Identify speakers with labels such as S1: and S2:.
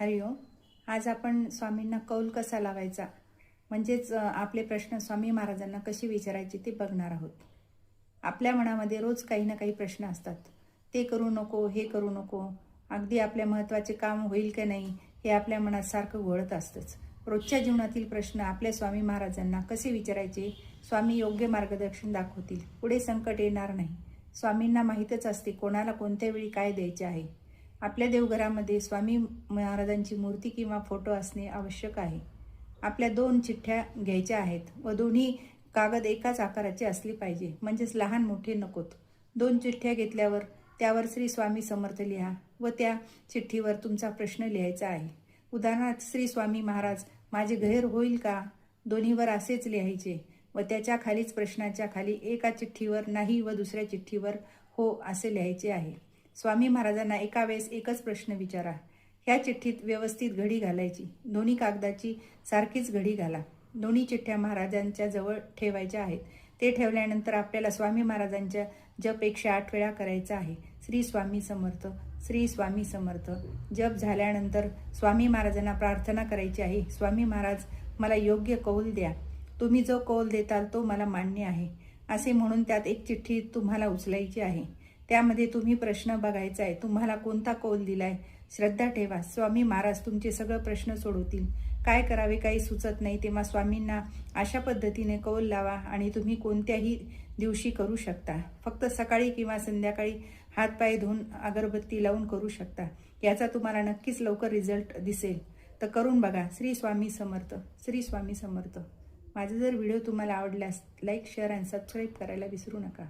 S1: हरिओम आज आपण स्वामींना कौल कसा लावायचा? म्हणजेच आपले प्रश्न स्वामी महाराजांना कसे विचारायचे ते बघणार आहोत. आपल्या मनामध्ये रोज काही ना काही प्रश्न असतात. ते करू नको हे करू नको. अगदी आपल्या महत्त्वाचे काम होईल का नाही हे आपल्या मनात सारखं घोळत असतंच. रोजच्या जीवनातील प्रश्न आपल्या स्वामी महाराजांना कसे विचारायचे स्वामी योग्य मार्गदर्शन दाखवतील. पुढे संकट येणार नाही. स्वामींना माहीतच असते कोणाला कोणत्या वेळी काय द्यायचे आहे. आपल्या देवघरामध्ये स्वामी महाराजांची मूर्ती किंवा फोटो असणे आवश्यक आहे. आपल्या दोन चिठ्ठ्या घ्यायच्या आहेत व दोन्ही कागद एकाच आकाराचे असली पाहिजे. म्हणजेच लहान मोठे नकोत. दोन चिठ्ठ्या घेतल्यावर त्यावर श्री स्वामी समर्थ लिहा व त्या चिठ्ठीवर तुमचा प्रश्न लिहायचा आहे. उदाहरणार्थ श्री स्वामी महाराज माझे गैर होईल का? दोन्हीवर असेच लिहायचे व त्याच्या खालीच प्रश्नाच्या खाली एका चिठ्ठीवर नाही व दुसऱ्या चिठ्ठीवर हो असे लिहायचे आहे. स्वामी महाराजांना एका वेळेस एकच प्रश्न विचारा. ह्या चिठ्ठीत व्यवस्थित घडी घालायची. दोन्ही कागदाची सारखीच घडी घाला. दोन्ही चिठ्ठ्या महाराजांच्या जवळ ठेवायच्या आहेत. ते ठेवल्यानंतर आपल्याला स्वामी महाराजांच्या जप एकशे आठ वेळा करायचा आहे. श्री स्वामी समर्थ श्री स्वामी समर्थ. जप झाल्यानंतर स्वामी महाराजांना प्रार्थना करायची आहे. स्वामी महाराज मला योग्य कौल द्या. तुम्ही जो कौल देताल तो मला मान्य आहे. असे म्हणून त्यात एक चिठ्ठी तुम्हाला उचलायची आहे. त्यामध्ये तुम्ही प्रश्न बघायचा आहे तुम्हाला कोणता कौल दिलाय? श्रद्धा ठेवा. स्वामी महाराज तुमचे सगळं प्रश्न सोडवतील. काय करावे काही सुचत नाही तेव्हा स्वामींना अशा पद्धतीने कौल लावा आणि तुम्ही कोणत्याही दिवशी करू शकता. फक्त सकाळी किंवा संध्याकाळी हातपाय धुवून अगरबत्ती लावून करू शकता. याचा तुम्हाला नक्कीच लवकर रिझल्ट दिसेल. तर करून बघा. श्री स्वामी समर्थ. श्री स्वामी समर्थ. माझा जर व्हिडिओ तुम्हाला आवडल्यास लाईक शेअर आणि सबस्क्राईब करायला विसरू नका.